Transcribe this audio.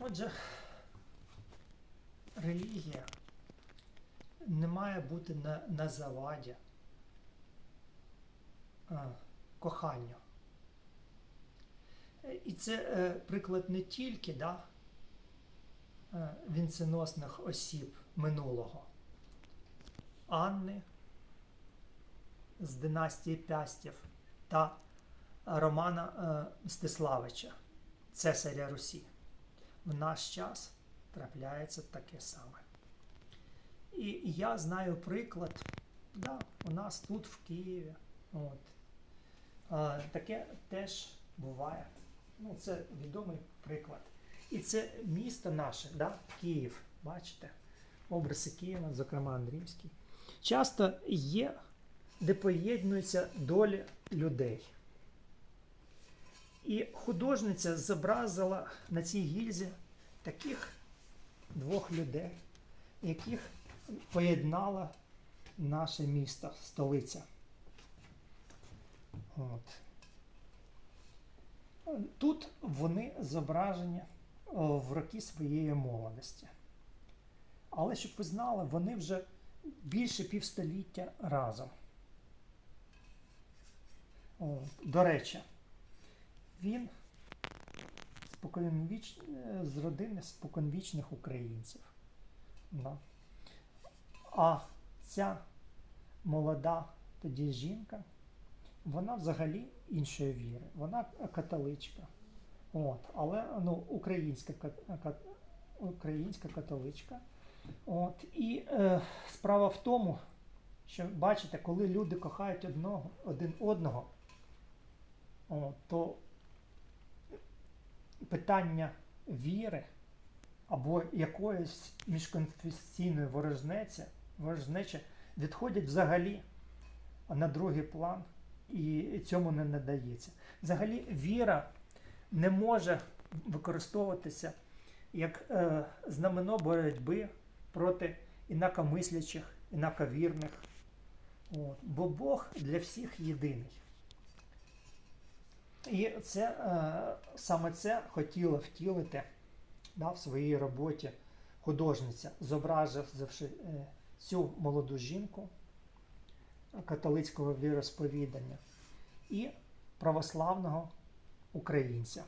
Отже, релігія не має бути на, на заваді а, коханню. Е, І це е, приклад не тільки да, е, вінценосних осіб минулого. Анни з династії Пястів та Романа е, Мстиславича, цесаря Русі. В наш час трапляється таке саме. І я знаю приклад, да, у нас тут в Києві. От. А, таке теж буває. Ну, це відомий приклад. І це місто наше, да, Київ, бачите, образи Києва, зокрема Андрівський, часто є, де поєднуються долі людей. І художниця зобразила на цій гільзі таких двох людей, яких поєднала наше місто, столиця. От. Тут вони зображені в роки своєї молодості. Але щоб ви знали, вони вже більше півстоліття разом. О, до речі, він споконвіч... е, з родини споконвічних українців. Да. А ця молода тоді жінка, вона взагалі іншої віри. Вона католичка. От. Але ну, українська, кат- українська католичка. От. І е, справа в тому, що бачите, коли люди кохають одного, один одного, от, то питання віри або якоїсь міжконфесійної ворожнеці, ворожнечі відходять взагалі на другий план і цьому не надається. Взагалі, віра не може використовуватися як е, знамено боротьби проти інакомислячих, інаковірних. От. Бо Бог для всіх єдиний. І це, е, саме це хотіла втілити да, в своїй роботі художниця, зобразивши е, цю молоду жінку католицького віросповідання і православного українця.